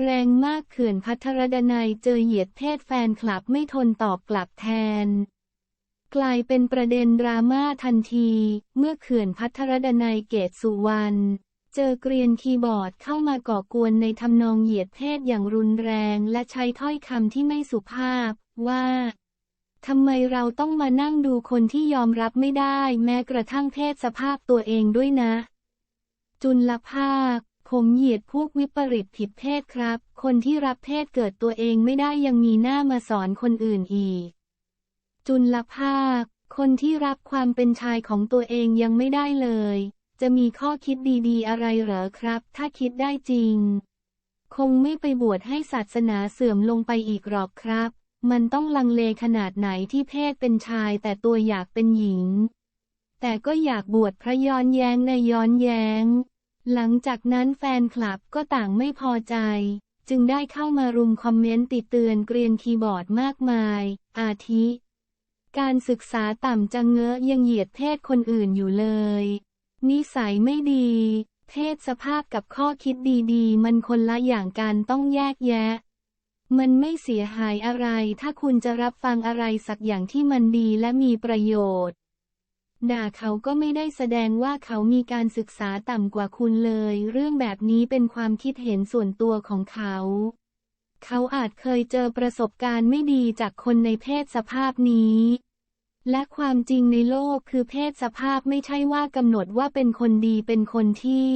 แรงมากเขื่อนพัทรดนัยเจอเหยียดเพศแฟนคลับไม่ทนตอบกลับแทน กลายเป็นประเด็นดราม่าทันที เมื่อเขื่อนพัทรดนัยเกตสุวรรณเจอเกรียนคีย์บอร์ดเข้ามาก่อกวนในทำนองเหยียดเพศอย่างรุนแรงและใช้ถ้อยคำที่ไม่สุภาพ ว่าทำไมเราต้องมานั่งดูคนที่ยอมรับไม่ได้ แม้กระทั่งเพศสภาพตัวเองด้วยนะ จุลภาค ผมเหยียดพวกวิปริตผิดเพศครับ คนที่รับเพศเกิดตัวเองไม่ได้ยังมีหน้ามาสอนคนอื่นอีก จุลภาค คนที่รับความเป็นชายของตัวเองยังไม่ได้เลย จะมีข้อคิดดีๆ อะไรเหรอครับ ถ้าคิดได้จริง คงไม่ไปบวชให้ศาสนาเสื่อมลงไปอีกหรอกครับ มันต้องลังเลขนาดไหนที่เพศเป็นชายแต่ตัวอยากเป็นหญิง แต่ก็อยากบวชพระย้อนแย้งในย้อนแย้ง หลังจากนั้นแฟนคลับก็ต่างไม่พอใจ จึงได้เข้ามารุมคอมเมนต์ติดเตือนเกรียนคีย์บอร์ดมากมาย อาทิ การศึกษาต่ำจังเงอะยังเหยียดเพศคนอื่นอยู่เลย นิสัยไม่ดี เพศสภาพกับข้อคิดดีๆ มันคนละอย่างกันต้องแยกแยะ มันไม่เสียหายอะไรถ้าคุณจะรับฟังอะไรสักอย่างที่มันดีและมีประโยชน์ ด่าเขาก็ไม่ได้แสดงว่าเขามีการศึกษาต่ำกว่าคุณเลย เรื่องแบบนี้เป็นความคิดเห็นส่วนตัวของเขา เขาอาจเคยเจอประสบการณ์ไม่ดีจากคนในเพศสภาพนี้ และความจริงในโลกคือเพศสภาพไม่ใช่ว่ากำหนดว่าเป็นคนดีเป็นคนที่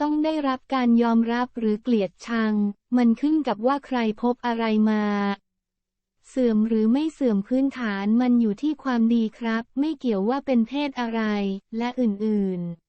ต้องได้รับการยอมรับหรือเกลียดชัง มันขึ้นกับว่าใครพบอะไรมา สื่อมหรือไม่เสื่อมพื้นฐานมันอยู่ที่ความดีครับ ไม่เกี่ยวว่าเป็นเพศอะไร และอื่นๆ